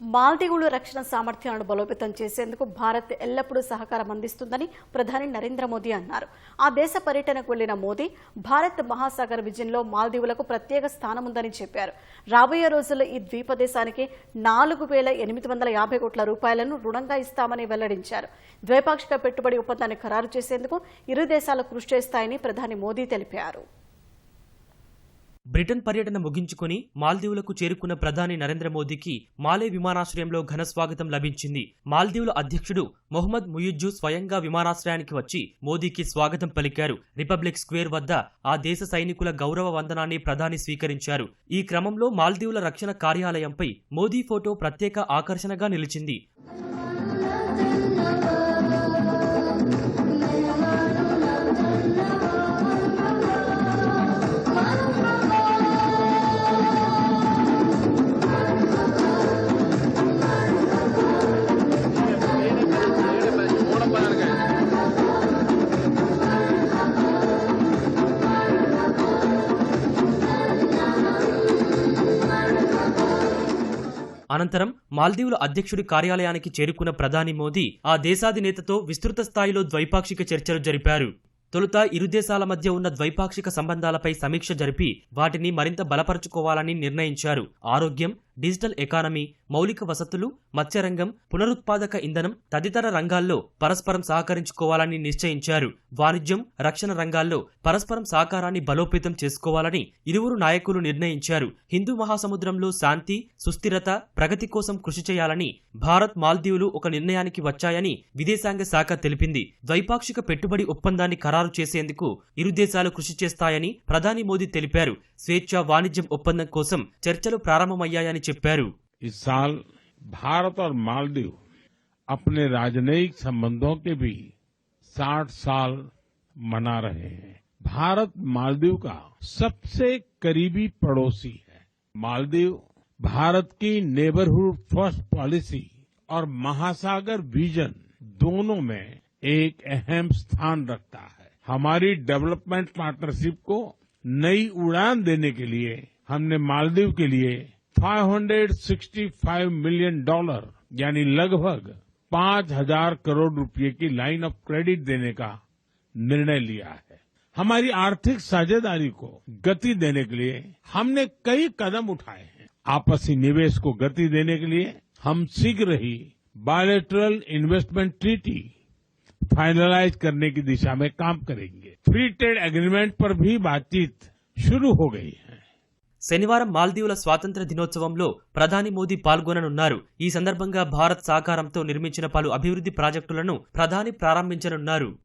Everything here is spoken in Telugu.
మాల్దీవులు రక్షణ సామర్థ్యాలను బలోపేతం చేసేందుకు భారత్ ఎల్లప్పుడూ సహకారం అందిస్తుందని ప్రధాని నరేంద్ర మోదీ అన్నారు. ఆ దేశ పర్యటనకు వెళ్ళిన మోదీ భారత్ మహాసాగర్ విజయంలో మాల్దీవులకు ప్రత్యేక స్థానం ఉందని చెప్పారు. రాబోయే రోజుల్లో ఈ ద్వీపదేశానికి నాలుగు వేల ఎనిమిది వందల యాభై కోట్ల రూపాయలను రుణంగా ఇస్తామని వెల్లడించారు. ద్వైపాక్షిక పెట్టుబడి ఒప్పందాన్ని ఖరారు చేసేందుకు ఇరు దేశాలు కృషి చేస్తాయని ప్రధాని మోదీ తెలిపారు. బ్రిటన్ పర్యటన ముగించుకుని మాల్దీవులకు చేరుకున్న ప్రధాని నరేంద్ర మోదీకి మాలే విమానాశ్రయంలో ఘన స్వాగతం లభించింది. మాల్దీవుల అధ్యక్షుడు మొహమ్మద్ ముయిజ్జు స్వయంగా విమానాశ్రయానికి వచ్చి మోదీకి స్వాగతం పలికారు. రిపబ్లిక్ స్క్వేర్ వద్ద ఆ దేశ సైనికుల గౌరవ వందనాన్ని ప్రధాని స్వీకరించారు. ఈ క్రమంలో మాల్దీవుల రక్షణ కార్యాలయంపై మోదీ ఫోటో ప్రత్యేక ఆకర్షణగా నిలిచింది. అనంతరం మాల్దీవుల అధ్యక్షుడి కార్యాలయానికి చేరుకున్న ప్రధాని మోదీ ఆ దేశాధినేతతో విస్తృత స్థాయిలో ద్వైపాక్షిక చర్చలు జరిపారు. తొలుత ఇరు దేశాల మధ్య ఉన్న ద్వైపాక్షిక సంబంధాలపై సమీక్ష జరిపి వాటిని మరింత బలపరుచుకోవాలని నిర్ణయించారు. ఆరోగ్యం డిజిటల్ ఎకానమీ మౌలిక వసతులు మత్స్యరంగం పునరుత్పాదక ఇంధనం తదితర రంగాల్లో పరస్పరం సహకరించుకోవాలని నిశ్చయించారు. వాణిజ్యం రక్షణ రంగాల్లో పరస్పరం సహకారాన్ని బలోపేతం చేసుకోవాలని ఇరువురు నాయకులు నిర్ణయించారు. హిందూ మహాసముద్రంలో శాంతి సుస్థిరత ప్రగతి కోసం కృషి చేయాలని భారత్ మాల్దీవులు ఒక నిర్ణయానికి వచ్చాయని విదేశాంగ శాఖ తెలిపింది. ద్వైపాక్షిక పెట్టుబడి ఒప్పందాన్ని ఖరారు చేసేందుకు ఇరు దేశాలు కృషి చేస్తాయని ప్రధాని మోదీ తెలిపారు. స్వేచ్ఛ వాణిజ్యం ఒప్పందం కోసం చర్చలు ప్రారంభమయ్యాయని चिपेरू इस साल भारत और मालदीव अपने राजनयिक संबंधों के भी 60 साल मना रहे हैं। भारत मालदीव का सबसे करीबी पड़ोसी है। मालदीव भारत की नेबरहुड फ़र्स्ट पॉलिसी और महासागर विजन दोनों में एक अहम स्थान रखता है। हमारी डेवलपमेंट पार्टनरशिप को नई उड़ान देने के लिए, हमने मालदीव के लिए 565 मिलियन डॉलर, यानी लगभग 5000 करोड़ रुपए की लाइन ऑफ़ क्रेडिट देने का निर्णय लिया है। हमारी आर्थिक साझेदारी को गति देने के लिए हमने कई कदम उठाए हैं। आपसी निवेश को गति देने के लिए हम शीघ्र ही बायोलेटरल इन्वेस्टमेंट ट्रीटी फाइनलाइज करने की दिशा में काम करेंगे। फ्री ट्रेड एग्रीमेंट पर भी बातचीत शुरू हो गई है। శనివారం మాల్దీవుల స్వాతంత్ర దినోత్సవంలో ప్రధాని మోదీ పాల్గొననున్నారు. ఈ సందర్భంగా భారత్ సహకారంతో నిర్మించిన పలు అభివృద్ధి ప్రాజెక్టులను ప్రధాని ప్రారంభించనున్నారు.